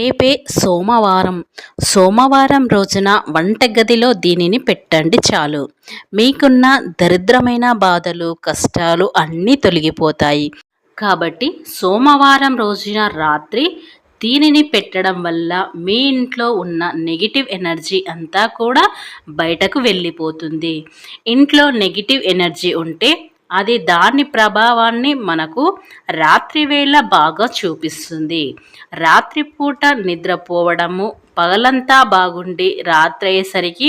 రేపే సోమవారం. సోమవారం రోజున వంటగదిలో దీనిని పెట్టండి చాలు. మీకున్న దరిద్రమైన బాధలు కష్టాలు అన్నీ తొలగిపోతాయి. కాబట్టి సోమవారం రోజున రాత్రి దీనిని పెట్టడం వల్ల మీ ఇంట్లో ఉన్న నెగిటివ్ ఎనర్జీ అంతా కూడా బయటకు వెళ్ళిపోతుంది. ఇంట్లో నెగిటివ్ ఎనర్జీ ఉంటే అది దాని ప్రభావాన్ని మనకు రాత్రివేళ బాగా చూపిస్తుంది. రాత్రిపూట నిద్రపోవడము పగలంతా బాగుండి రాత్రి అయ్యేసరికి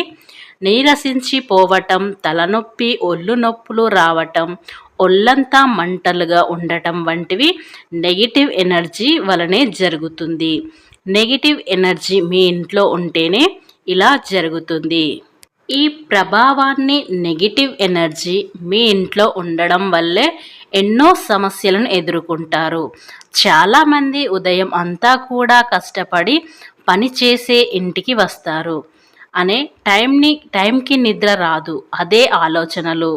నీరసించిపోవటం తలనొప్పి ఒళ్ళు నొప్పులు రావటం ఒళ్ళంతా మంటలుగా ఉండటం వంటివి నెగిటివ్ ఎనర్జీ వలనే జరుగుతుంది. నెగిటివ్ ఎనర్జీ మీ ఇంట్లో ఉంటేనే ఇలా జరుగుతుంది. ఈ ప్రభావాన్ని నెగిటివ్ ఎనర్జీ మీ ఇంట్లో ఉండడం వల్లే ఎన్నో సమస్యలను ఎదుర్కొంటారు. చాలామంది ఉదయం అంతా కూడా కష్టపడి పని చేసే ఇంటికి వస్తారు. అనే టైంని టైంకి నిద్ర రాదు. అదే ఆలోచనలు.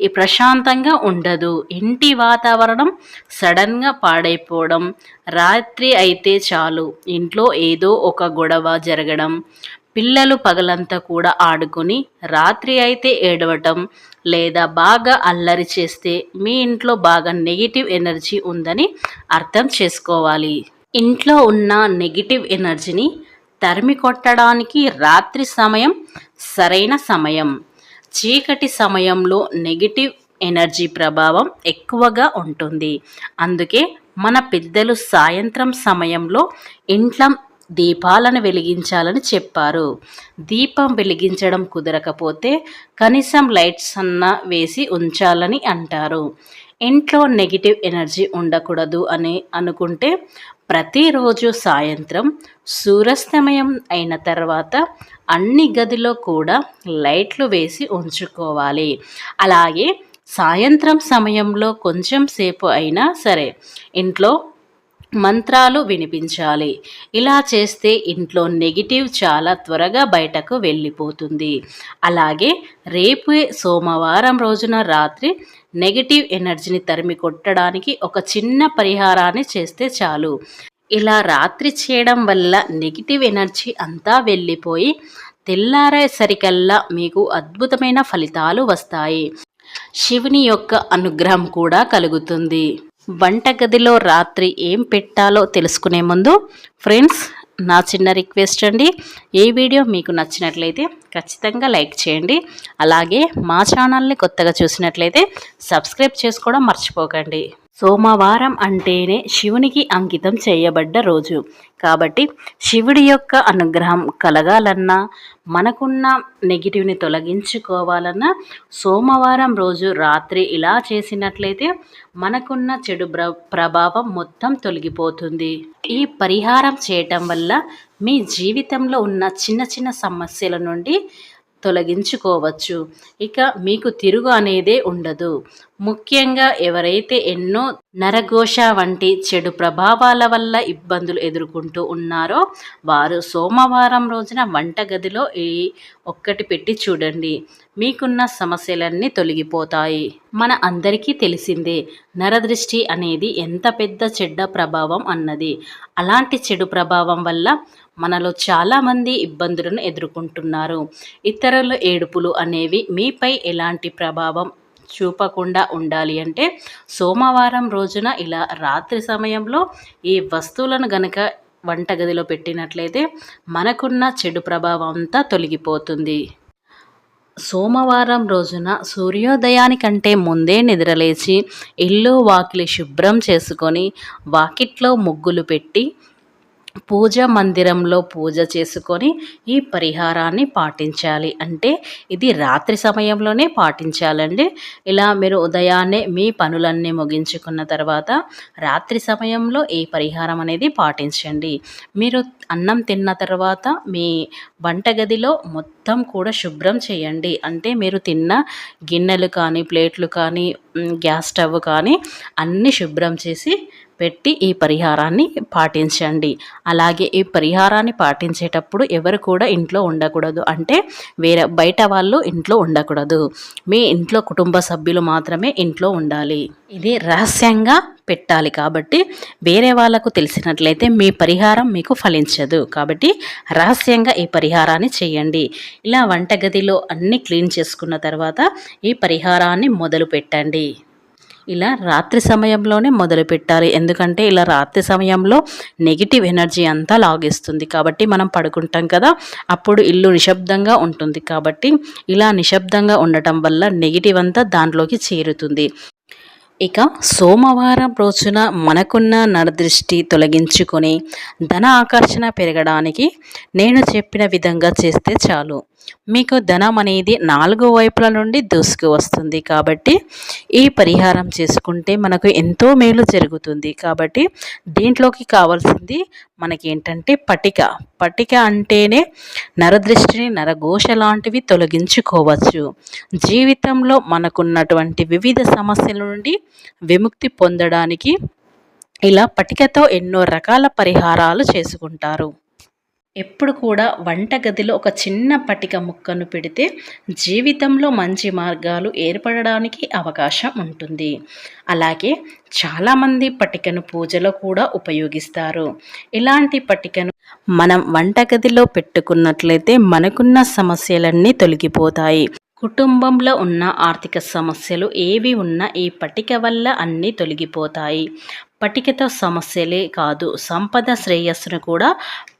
ఈ ప్రశాంతంగా ఉండదు. ఇంటి వాతావరణం సడన్గా పాడైపోవడం. రాత్రి అయితే చాలు. ఇంట్లో ఏదో ఒక గొడవ జరగడం. పిల్లలు పగలంతా కూడా ఆడుకొని రాత్రి అయితే ఏడవటం లేదా బాగా అల్లరి చేస్తే మీ ఇంట్లో బాగా నెగిటివ్ ఎనర్జీ ఉందని అర్థం చేసుకోవాలి. ఇంట్లో ఉన్న నెగిటివ్ ఎనర్జీని తరిమి కొట్టడానికి రాత్రి సమయం సరైన సమయం. చీకటి సమయంలో నెగిటివ్ ఎనర్జీ ప్రభావం ఎక్కువగా ఉంటుంది. అందుకే మన పెద్దలు సాయంత్రం సమయంలో ఇంట్లో దీపాలను వెలిగించాలని చెప్పారు. దీపం వెలిగించడం కుదరకపోతే కనీసం లైట్స్ అన్న వేసి ఉంచాలని అంటారు. ఇంట్లో నెగిటివ్ ఎనర్జీ ఉండకూడదు అని అనుకుంటే ప్రతిరోజు సాయంత్రం సూర్యాస్తమయం అయిన తర్వాత అన్ని గదిలో కూడా లైట్లు వేసి ఉంచుకోవాలి. అలాగే సాయంత్రం సమయంలో కొంచెం సేపు అయినా సరే ఇంట్లో మంత్రాలు వినిపించాలి. ఇలా చేస్తే ఇంట్లో నెగిటివ్ చాలా త్వరగా బయటకు వెళ్ళిపోతుంది. అలాగే రేపు సోమవారం రోజున రాత్రి నెగిటివ్ ఎనర్జీని తరిమి కొట్టడానికి ఒక చిన్న పరిహారాన్ని చేస్తే చాలు. ఇలా రాత్రి చేయడం వల్ల నెగిటివ్ ఎనర్జీ అంతా వెళ్ళిపోయి తెల్లారేసరికల్లా మీకు అద్భుతమైన ఫలితాలు వస్తాయి. శివుని యొక్క అనుగ్రహం కూడా కలుగుతుంది. వంటగదిలో రాత్రి ఏం పెట్టాలో తెలుసుకునే ముందు ఫ్రెండ్స్ నా చిన్న రిక్వెస్ట్ అండి. ఈ వీడియో మీకు నచ్చినట్లయితే ఖచ్చితంగా లైక్ చేయండి. అలాగే మా ఛానల్ని కొత్తగా చూసినట్లయితే సబ్స్క్రైబ్ చేసుకోవడం మర్చిపోకండి. సోమవారం అంటేనే శివునికి అంకితం చేయబడ్డ రోజు. కాబట్టి శివుడి యొక్క అనుగ్రహం కలగాలన్నా మనకున్న నెగిటివ్ని తొలగించుకోవాలన్నా సోమవారం రోజు రాత్రి ఇలా చేసినట్లయితే మనకున్న చెడు ప్రభావం మొత్తం తొలగిపోతుంది. ఈ పరిహారం చేయటం వల్ల మీ జీవితంలో ఉన్న చిన్న చిన్న సమస్యల నుండి తొలగించుకోవచ్చు. ఇక మీకు తిరుగు అనేదే ఉండదు. ముఖ్యంగా ఎవరైతే ఎన్నో నరఘోష వంటి చెడు ప్రభావాల వల్ల ఇబ్బందులు ఎదుర్కొంటూ ఉన్నారో వారు సోమవారం రోజున వంటగదిలో ఈ ఒక్కటి పెట్టి చూడండి. మీకున్న సమస్యలన్నీ తొలగిపోతాయి. మన అందరికీ తెలిసిందే నరదృష్టి అనేది ఎంత పెద్ద చెడ్డ ప్రభావం అన్నది. అలాంటి చెడు ప్రభావం వల్ల మనలో చాలామంది ఇబ్బందులను ఎదుర్కొంటున్నారు. ఇతరుల ఏడుపులు అనేవి మీపై ఎలాంటి ప్రభావం చూపకుండా ఉండాలి. అంటే సోమవారం రోజున ఇలా రాత్రి సమయంలో ఈ వస్తువులను గనక వంటగదిలో పెట్టినట్లయితే మనకున్న చెడు ప్రభావం అంతా తొలగిపోతుంది. సోమవారం రోజున సూర్యోదయానికంటే ముందే నిద్రలేచి ఇల్లు వాకిలి శుభ్రం చేసుకొని వాకిట్లో ముగ్గులు పెట్టి పూజ మందిరంలో పూజ చేసుకొని ఈ పరిహారాన్ని పాటించాలి. అంటే ఇది రాత్రి సమయంలోనే పాటించాలండి. ఇలా మీరు ఉదయాన్నే మీ పనులన్నీ ముగించుకున్న తర్వాత రాత్రి సమయంలో ఈ పరిహారం అనేది పాటించండి. మీరు అన్నం తిన్న తర్వాత మీ వంటగదిలో మొత్తం మొత్తం కూడా శుభ్రం చేయండి. అంటే మీరు తిన్న గిన్నెలు కానీ ప్లేట్లు కానీ గ్యాస్ స్టవ్ కానీ అన్నీ శుభ్రం చేసి పెట్టి ఈ పరిహారాన్ని పాటించండి. అలాగే ఈ పరిహారాన్ని పాటించేటప్పుడు ఎవరు కూడా ఇంట్లో ఉండకూడదు. అంటే వేరే బయట వాళ్ళు ఇంట్లో ఉండకూడదు. మీ ఇంట్లో కుటుంబ సభ్యులు మాత్రమే ఇంట్లో ఉండాలి. ఇది రహస్యంగా పెట్టాలి కాబట్టి వేరే వాళ్ళకు తెలిసినట్లయితే మీ పరిహారం మీకు ఫలించదు. కాబట్టి రహస్యంగా ఈ పరిహారాన్ని చేయండి. ఇలా వంటగదిలో అన్నీ క్లీన్ చేసుకున్న తర్వాత ఈ పరిహారాన్ని మొదలు పెట్టండి. ఇలా రాత్రి సమయంలోనే మొదలు పెట్టాలి. ఎందుకంటే ఇలా రాత్రి సమయంలో నెగిటివ్ ఎనర్జీ అంతా లాగేస్తుంది. కాబట్టి మనం పడుకుంటాం కదా అప్పుడు ఇల్లు నిశ్శబ్దంగా ఉంటుంది. కాబట్టి ఇలా నిశ్శబ్దంగా ఉండటం వల్ల నెగిటివ్ అంతా దాంట్లోకి చేరుతుంది. ఇక సోమవారం రోజున మనకున్న నరదృష్టి తొలగించుకొని ధన ఆకర్షణ పెరగడానికి నేను చెప్పిన విధంగా చేస్తే చాలు. మీకు ధనం అనేది నాలుగు వైపుల నుండి దూసుకు వస్తుంది కాబట్టి ఈ పరిహారం చేసుకుంటే మనకు ఎంతో మేలు జరుగుతుంది. కాబట్టి దీంట్లోకి కావాల్సింది మనకి ఏంటంటే పటిక. పటిక అంటేనే నరదృష్టిని నరఘోష లాంటివి తొలగించుకోవచ్చు. జీవితంలో మనకున్నటువంటి వివిధ సమస్యల నుండి విముక్తి పొందడానికి ఇలా పటికతో ఎన్నో రకాల పరిహారాలు చేసుకుంటారు. ఎప్పుడు కూడా వంటగదిలో ఒక చిన్న పటిక ముక్కను పెడితే జీవితంలో మంచి మార్గాలు ఏర్పడడానికి అవకాశం ఉంటుంది. అలాగే చాలామంది పటికను పూజలో కూడా ఉపయోగిస్తారు. ఇలాంటి పటికను మనం వంటగదిలో పెట్టుకున్నట్లయితే మనకున్న సమస్యలన్నీ తొలగిపోతాయి. కుటుంబంలో ఉన్న ఆర్థిక సమస్యలు ఏవి ఉన్నా ఈ పటిక వల్ల అన్నీ తొలగిపోతాయి. పటికతో సమస్యలే కాదు సంపద శ్రేయస్సును కూడా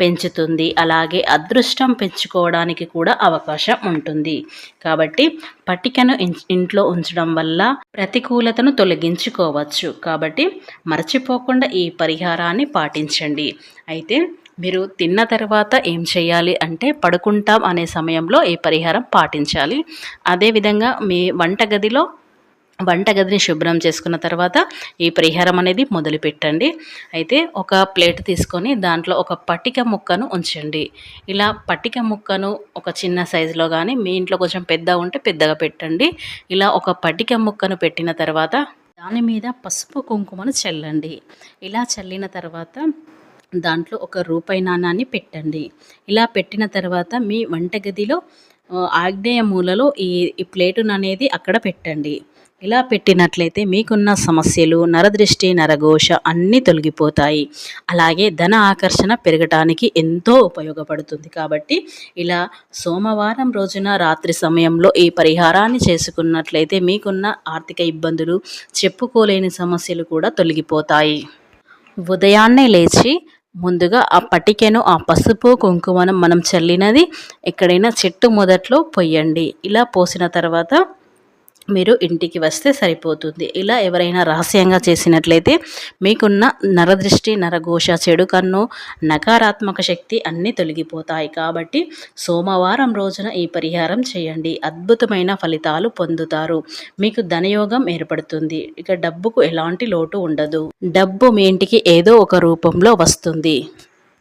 పెంచుతుంది. అలాగే అదృష్టం పెంచుకోవడానికి కూడా అవకాశం ఉంటుంది. కాబట్టి పటికను ఇంట్లో ఉంచడం వల్ల ప్రతికూలతను తొలగించుకోవచ్చు. కాబట్టి మర్చిపోకుండా ఈ పరిహారాన్ని పాటించండి. అయితే మీరు తిన్న తర్వాత ఏం చేయాలి అంటే పడుకుంటాం అనే సమయంలో ఈ పరిహారం పాటించాలి. అదేవిధంగా మీ వంటగదిలో వంటగదిని శుభ్రం చేసుకున్న తర్వాత ఈ పరిహారం అనేది మొదలుపెట్టండి. అయితే ఒక ప్లేట్ తీసుకొని దాంట్లో ఒక పట్టిక ముక్కను ఉంచండి. ఇలా పట్టిక ముక్కను ఒక చిన్న సైజులో కానీ మీ ఇంట్లో కొంచెం పెద్ద ఉంటే పెద్దగా పెట్టండి. ఇలా ఒక పట్టిక ముక్కను పెట్టిన తర్వాత దాని మీద పసుపు కుంకుమను చల్లండి. ఇలా చల్లిన తర్వాత దాంట్లో ఒక రూపాయి నాణాన్ని పెట్టండి. ఇలా పెట్టిన తర్వాత మీ వంటగదిలో ఆగ్నేయ మూలలో ఈ ఈ ప్లేటును అనేది అక్కడ పెట్టండి. ఇలా పెట్టినట్లయితే మీకున్న సమస్యలు నరదృష్టి నరఘోష అన్నీ తొలగిపోతాయి. అలాగే ధన ఆకర్షణ పెరగటానికి ఎంతో ఉపయోగపడుతుంది. కాబట్టి ఇలా సోమవారం రోజున రాత్రి సమయంలో ఈ పరిహారాన్ని చేసుకున్నట్లయితే మీకున్న ఆర్థిక ఇబ్బందులు చెప్పుకోలేని సమస్యలు కూడా తొలగిపోతాయి. ఉదయాన్నే లేచి ముందుగా ఆ పటికెను ఆ పసుపు కుంకుమను మనం చల్లినది ఎక్కడైనా చెట్టు మొదట్లో పొయ్యండి. ఇలా పోసిన తర్వాత మీరు ఇంటికి వస్తే సరిపోతుంది. ఇలా ఎవరైనా రహస్యంగా చేసినట్లయితే మీకున్న నరదృష్టి నరఘోష చెడు కన్ను నకారాత్మక శక్తి అన్నీ తొలగిపోతాయి. కాబట్టి సోమవారం రోజున ఈ పరిహారం చేయండి. అద్భుతమైన ఫలితాలు పొందుతారు. మీకు ధనయోగం ఏర్పడుతుంది. ఇక డబ్బుకు ఎలాంటి లోటు ఉండదు. డబ్బు మీ ఇంటికి ఏదో ఒక రూపంలో వస్తుంది.